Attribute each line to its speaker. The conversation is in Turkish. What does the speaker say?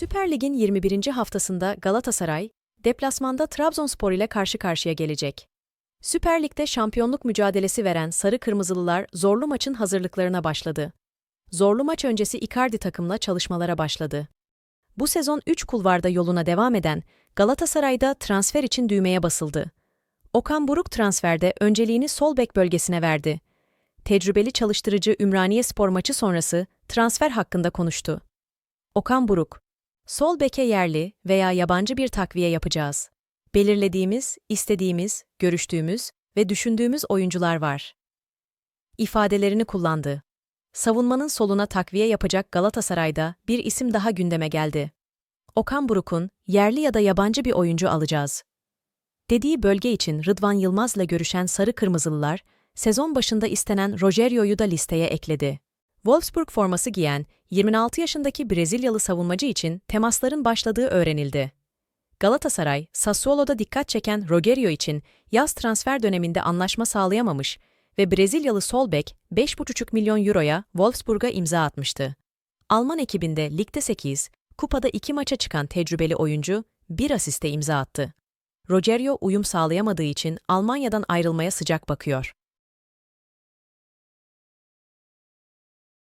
Speaker 1: Süper Lig'in 21. haftasında Galatasaray, deplasmanda Trabzonspor ile karşı karşıya gelecek. Süper Lig'de şampiyonluk mücadelesi veren Sarı Kırmızılılar zorlu maçın hazırlıklarına başladı. Zorlu maç öncesi Icardi takımla çalışmalara başladı. Bu sezon 3 kulvarda yoluna devam eden Galatasaray'da transfer için düğmeye basıldı. Okan Buruk transferde önceliğini sol bek bölgesine verdi. Tecrübeli çalıştırıcı Ümraniye Spor maçı sonrası transfer hakkında konuştu. Okan Buruk, sol beke yerli veya yabancı bir takviye yapacağız. Belirlediğimiz, istediğimiz, görüştüğümüz ve düşündüğümüz oyuncular var. İfadelerini kullandı. Savunmanın soluna takviye yapacak Galatasaray'da bir isim daha gündeme geldi. Okan Buruk'un yerli ya da yabancı bir oyuncu alacağız. Dediği bölge için Rıdvan Yılmaz'la görüşen Sarı Kırmızılılar, sezon başında istenen Rogerio'yu da listeye ekledi. Wolfsburg forması giyen 26 yaşındaki Brezilyalı savunmacı için temasların başladığı öğrenildi. Galatasaray, Sassuolo'da dikkat çeken Rogerio için yaz transfer döneminde anlaşma sağlayamamış ve Brezilyalı sol bek 5,5 milyon euroya Wolfsburg'a imza atmıştı. Alman ekibinde ligde 8, kupada 2 maça çıkan tecrübeli oyuncu bir asiste imza attı. Rogerio uyum sağlayamadığı için Almanya'dan ayrılmaya sıcak bakıyor.